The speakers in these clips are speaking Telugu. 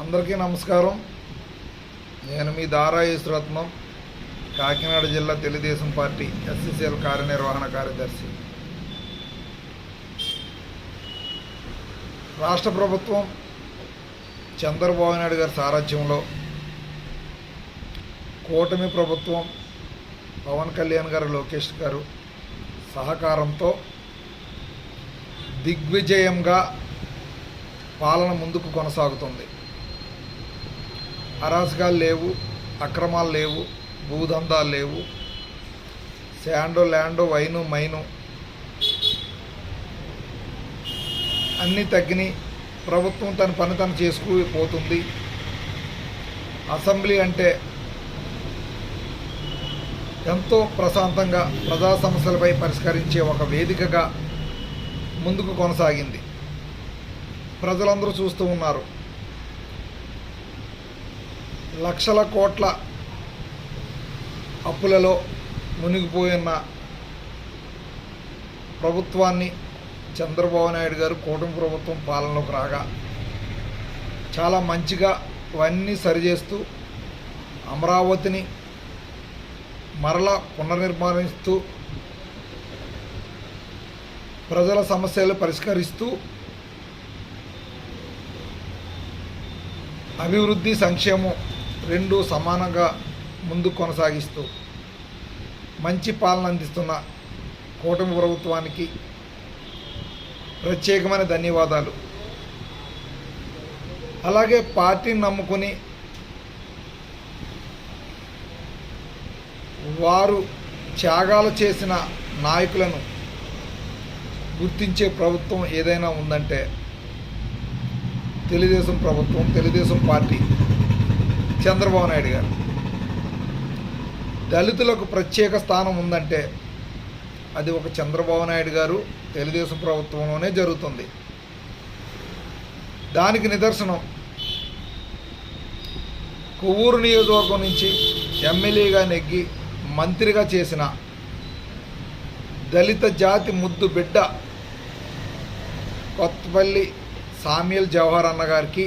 అందరికీ నమస్కారం. నేను మీ దారా యేసురత్నం కాకినాడ జిల్లా తెలుగుదేశం పార్టీ ఎస్సీసీఎల్ కార్యనిర్వహణ కార్యదర్శి. రాష్ట్ర ప్రభుత్వం చంద్రబాబు నాయుడు గారి సారథ్యంలో కూటమి ప్రభుత్వం పవన్ కళ్యాణ్ గారు లోకేష్ గారు సహకారంతో దిగ్విజయంగా పాలన ముందుకు కొనసాగుతుంది. అరాసకాలు లేవు అక్రమాలు లేవు భూదందాలు లేవు. శాండో ల్యాండో వైను మైను అన్నీ తగ్గినాయి ప్రభుత్వం తన పని తను చేసుకుపోతుంది. అసెంబ్లీ అంటే ఎంతో ప్రశాంతంగా ప్రజా సమస్యలపై పరిష్కరించే ఒక వేదికగా ముందుకు కొనసాగింది. ప్రజలందరూ చూస్తూ ఉన్నారు. లక్షల కోట్ల అప్పులలో మునిగిపోయిన ప్రభుత్వాన్ని చంద్రబాబు నాయుడు గారు కూటమి ప్రభుత్వం పాలనలోకి రాగా చాలా మంచిగా అవన్నీ సరిచేస్తూ అమరావతిని మరలా పునర్నిర్మాణిస్తూ ప్రజల సమస్యలు పరిష్కరిస్తూ అభివృద్ధి సంక్షేమం రెండు సమానంగా ముందు కొనసాగిస్తూ మంచి పాలన అందిస్తున్న కూటమి ప్రభుత్వానికి ప్రత్యేకమైన ధన్యవాదాలు. అలాగే పార్టీని నమ్ముకుని వారు త్యాగాలు చేసిన నాయకులను గుర్తించే ప్రభుత్వం ఏదైనా ఉందంటే తెలుగుదేశం ప్రభుత్వం తెలుగుదేశం పార్టీ చంద్రబాబు నాయుడు గారు. దళితులకు ప్రత్యేక స్థానం ఉందంటే అది ఒక చంద్రబాబు నాయుడు గారు తెలుగుదేశం ప్రభుత్వంలోనే జరుగుతుంది. దానికి నిదర్శనం కొవ్వూరు నియోజకవర్గం నుంచి ఎమ్మెల్యేగా నెగ్గి మంత్రిగా చేసిన దళిత జాతి ముద్దు బిడ్డ కొత్తపల్లి సామ్యుల్ జవహర్ అన్న గారికి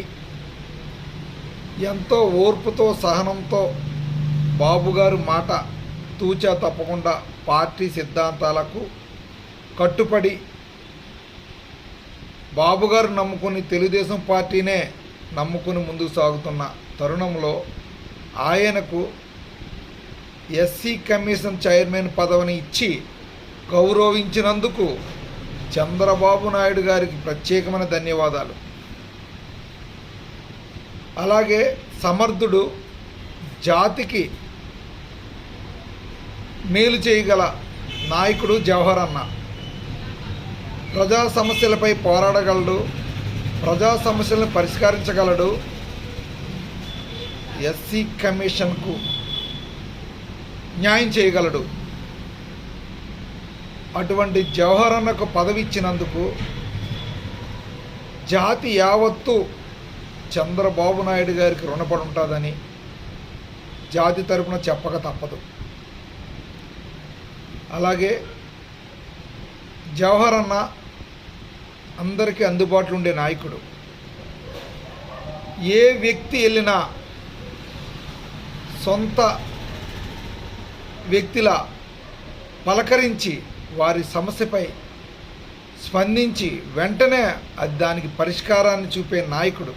ఎంతో ఓర్పుతో సహనంతో బాబుగారు మాట తూచా తప్పకుండా పార్టీ సిద్ధాంతాలకు కట్టుపడి బాబుగారు నమ్ముకుని తెలుగుదేశం పార్టీనే నమ్ముకుని ముందుకు సాగుతున్న తరుణంలో ఆయనకు ఎస్సీ కమిషన్ చైర్మన్ పదవిని ఇచ్చి గౌరవించినందుకు చంద్రబాబు నాయుడు గారికి ప్రత్యేకమైన ధన్యవాదాలు. అలాగే సమర్థుడు జాతికి మేలు చేయగల నాయకుడు జవహర్ అన్న. ప్రజా సమస్యలపై పోరాడగలడు ప్రజా సమస్యలను పరిష్కరించగలడు. ఎస్సీ కమిషన్కు న్యాయం చేయగలడు. అటువంటి జవహర్ అన్నకు పదవి ఇచ్చినందుకు జాతి యావత్తు చంద్రబాబు నాయుడు గారికి రుణపడి ఉంటుందని జాతి తరపున చెప్పక తప్పదు. అలాగే జవహర్ అన్న అందరికీ అందుబాటులో ఉండే నాయకుడు. ఏ వ్యక్తి వెళ్ళినా సొంత వ్యక్తిలా పలకరించి వారి సమస్యపై స్పందించి వెంటనే అది దానికి పరిష్కారాన్ని చూపే నాయకుడు.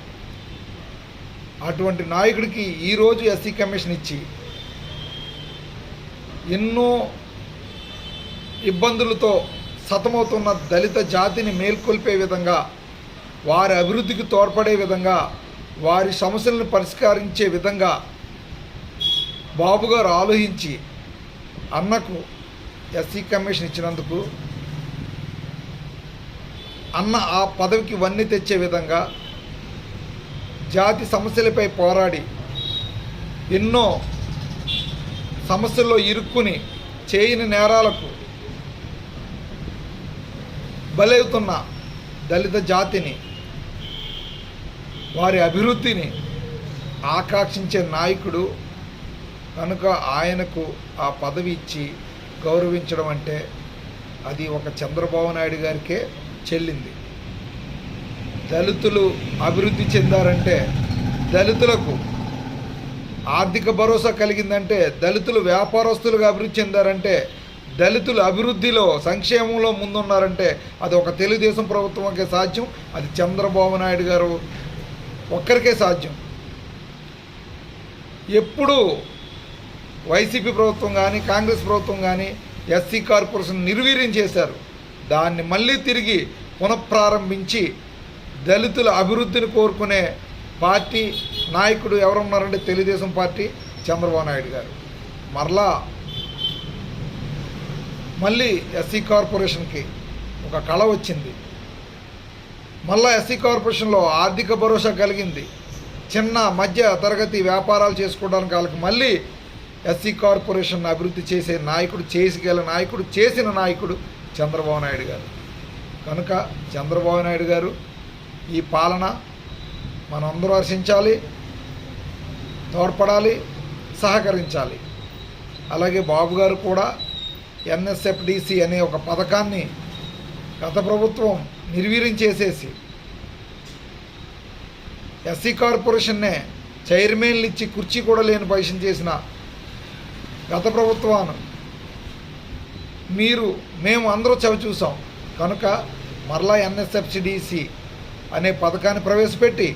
అటువంటి నాయకుడికి ఈరోజు ఎస్సీ కమిషన్ ఇచ్చి ఎన్నో ఇబ్బందులతో సతమవుతున్న దళిత జాతిని మేల్కొల్పే విధంగా వారి అభివృద్ధికి తోడ్పడే విధంగా వారి సమస్యలను పరిష్కరించే విధంగా బాబుగారు ఆలోచించి అన్నకు ఎస్సీ కమిషన్ ఇచ్చినందుకు అన్న ఆ పదవికి వన్నీ తెచ్చే విధంగా జాతి సమస్యలపై పోరాడి ఎన్నో సమస్యల్లో ఇరుక్కుని చేయని నేరాలకు బలవుతున్న దళిత జాతిని వారి అభివృద్ధిని ఆకాంక్షించే నాయకుడు కనుక ఆయనకు ఆ పదవి ఇచ్చి గౌరవించడం అంటే అది ఒక చంద్రబాబు నాయుడు గారికే చెల్లింది. దళితులు అభివృద్ధి చెందారంటే దళితులకు ఆర్థిక భరోసా కలిగిందంటే దళితులు వ్యాపారస్తులుగా అభివృద్ధి చెందారంటే దళితులు అభివృద్ధిలో సంక్షేమంలో ముందున్నారంటే అది ఒక తెలుగుదేశం ప్రభుత్వంకే సాధ్యం అది చంద్రబాబు నాయుడు గారు ఒక్కరికే సాధ్యం. ఎప్పుడు వైసీపీ ప్రభుత్వం కానీ కాంగ్రెస్ ప్రభుత్వం కానీ ఎస్సీ కార్పొరేషన్ నిర్వీర్యం చేశారు. దాన్ని మళ్ళీ తిరిగి పునఃప్రారంభించి దళితుల అభివృద్ధిని కోరుకునే పార్టీ నాయకుడు ఎవరున్నారంటే తెలుగుదేశం పార్టీ చంద్రబాబు నాయుడు గారు. మరలా మళ్ళీ ఎస్సీ కార్పొరేషన్కి ఒక కళ వచ్చింది. మళ్ళా ఎస్సీ కార్పొరేషన్లో ఆర్థిక భరోసా కలిగింది. చిన్న మధ్య తరగతి వ్యాపారాలు చేసుకోవడానికి వాళ్ళకి మళ్ళీ ఎస్సీ కార్పొరేషన్ అభివృద్ధి చేసే నాయకుడు చేసిగల నాయకుడు చేసిన నాయకుడు చంద్రబాబు నాయుడు గారు. కనుక చంద్రబాబు నాయుడు గారు ఈ పాలన మనందరూ హర్షించాలి తోడ్పడాలి సహకరించాలి. అలాగే బాబు గారు కూడా ఎన్ఎస్ఎఫ్డిసి అనే ఒక పథకాన్ని గత ప్రభుత్వం నిర్వీర్యం చేసేసి ఎస్సీ కార్పొరేషన్నే చైర్మన్లు ఇచ్చి కుర్చీ కూడా లేని పొజిషన్ చేసిన గత ప్రభుత్వాన్ని మీరు మేము అందరూ చవి చూసాం కనుక మరలా ఎన్ఎస్ఎఫ్సిడిసి అనే పథకాన్ని ప్రవేశపెట్టి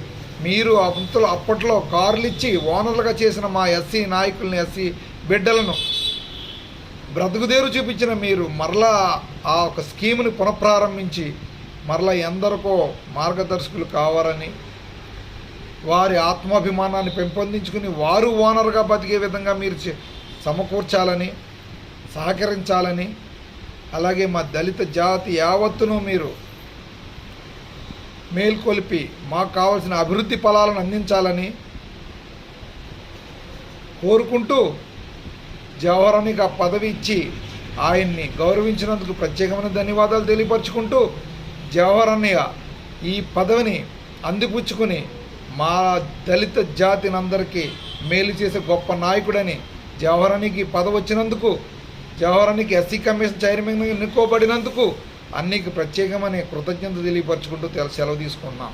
మీరు అంతలో అప్పట్లో కార్లు ఇచ్చి ఓనర్లుగా చేసిన మా ఎస్సీ నాయకుల్ని ఎస్సీ బిడ్డలను బ్రతుకుదేరు చూపించిన మీరు మరలా ఆ ఒక స్కీమ్ని పునఃప్రారంభించి మరలా ఎందరికో మార్గదర్శకులు కావాలని వారి ఆత్మాభిమానాన్ని పెంపొందించుకుని వారు ఓనర్గా బతికే విధంగా మీరు చే- సమకూర్చాలని సహకరించాలని అలాగే మా దళిత జాతి యావత్తును మీరు మేల్కొల్పి మాకు కావలసిన అభివృద్ధి ఫలాలను అందించాలని కోరుకుంటూ జవహరానికి ఆ పదవి ఇచ్చి ఆయన్ని గౌరవించినందుకు ప్రత్యేకమైన ధన్యవాదాలు తెలియపరుచుకుంటూ జవహర్ అన్నయ్య ఈ పదవిని అందిపుచ్చుకుని మా దళిత జాతిని అందరికీ మేలు చేసే గొప్ప నాయకుడని జవహరానికి పదవి వచ్చినందుకు జవహరానికి ఎస్సీ కమిషన్ చైర్మన్ ఎన్నుకోబడినందుకు అన్నికి ప్రత్యేకమైన కృతజ్ఞత తెలియపరచుకుంటూ తెల- సెలవు తీసుకున్నాం